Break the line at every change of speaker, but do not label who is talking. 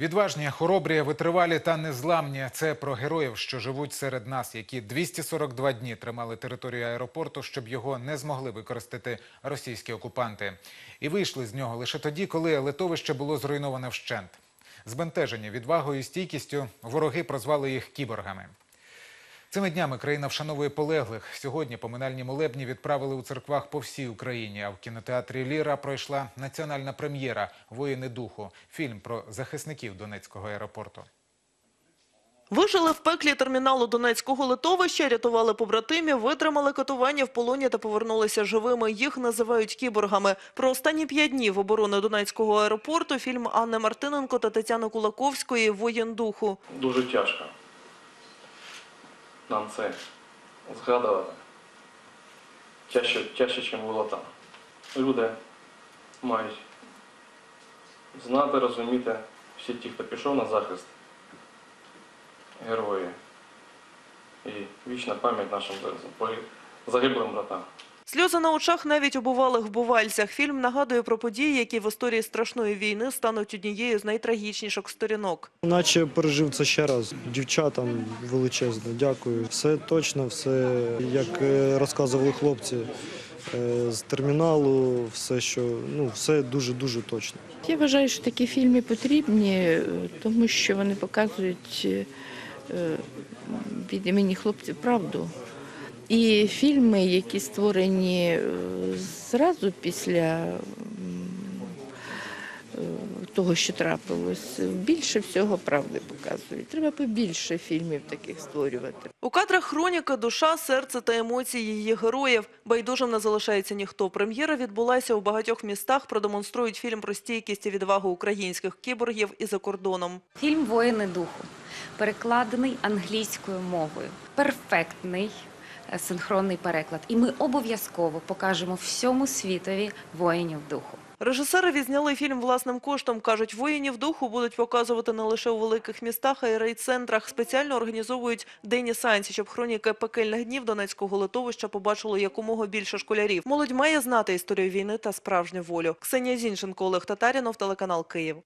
Відважні, хоробрі, витривалі та незламні – це про героїв, що живуть серед нас, які 242 дні тримали територію аеропорту, щоб його не змогли використати російські окупанти. І вийшли з нього лише тоді, коли литовище було зруйноване вщент. Збентежені відвагою і стійкістю, вороги прозвали їх кіборгами. Цими днями країна вшановує полеглих. Сьогодні поминальні молебні відправили у церквах по всій Україні. А в кінотеатрі Ліра пройшла національна прем'єра Воїни духу. Фільм про захисників Донецького аеропорту.
Вижили в пеклі терміналу Донецького литовища, рятували побратимів, витримали катування в полоні та повернулися живими. Їх називають кіборгами. Про останні п'ять днів оборони Донецького аеропорту фільм Анни Мартиненко та Тетяни Кулаковської «Воїн духу».
Дуже тяжко нам це згадувати. Тяжче, чаще, ніж було там. Люди мають знати, розуміти всі ті, хто пішов на захист, герої. І вічна пам'ять нашим загиблим братам.
Сльози на очах навіть у бувалих вбувальцях. Фільм нагадує про події, які в історії страшної війни стануть однією з найтрагічніших сторінок.
Наче пережив це ще раз. Дівчатам величезно дякую. Все точно, все як е, розказували хлопці е, з терміналу, все що ну все дуже дуже точно.
Я вважаю, що такі фільми потрібні, е, тому що вони показують від імені хлопців правду. І фільми, які створені е, зразу після е, того, що трапилось, більше всього правди показують. Треба побільше фільмів таких створювати.
У кадрах хроніка, душа, серце та емоції її героїв. Байдужим не залишається ніхто. Прем'єра відбулася у багатьох містах. Продемонструють фільм про стійкість і відвагу українських кіборгів і за кордоном.
Фільм Воїни духу перекладений англійською мовою. Перфектний синхронний переклад. І ми обов'язково покажемо всьому світові воїнів духу.
Режисери відзняли фільм власним коштом. Кажуть, воїнів духу будуть показувати не лише у великих містах, а й райцентрах. Спеціально організовують денні санці, щоб хроніки пекельних днів Донецького литовища побачило якомога більше школярів. Молодь має знати історію війни та справжню волю. Ксенія Зінченко, Олег Татарінов, телеканал Київ.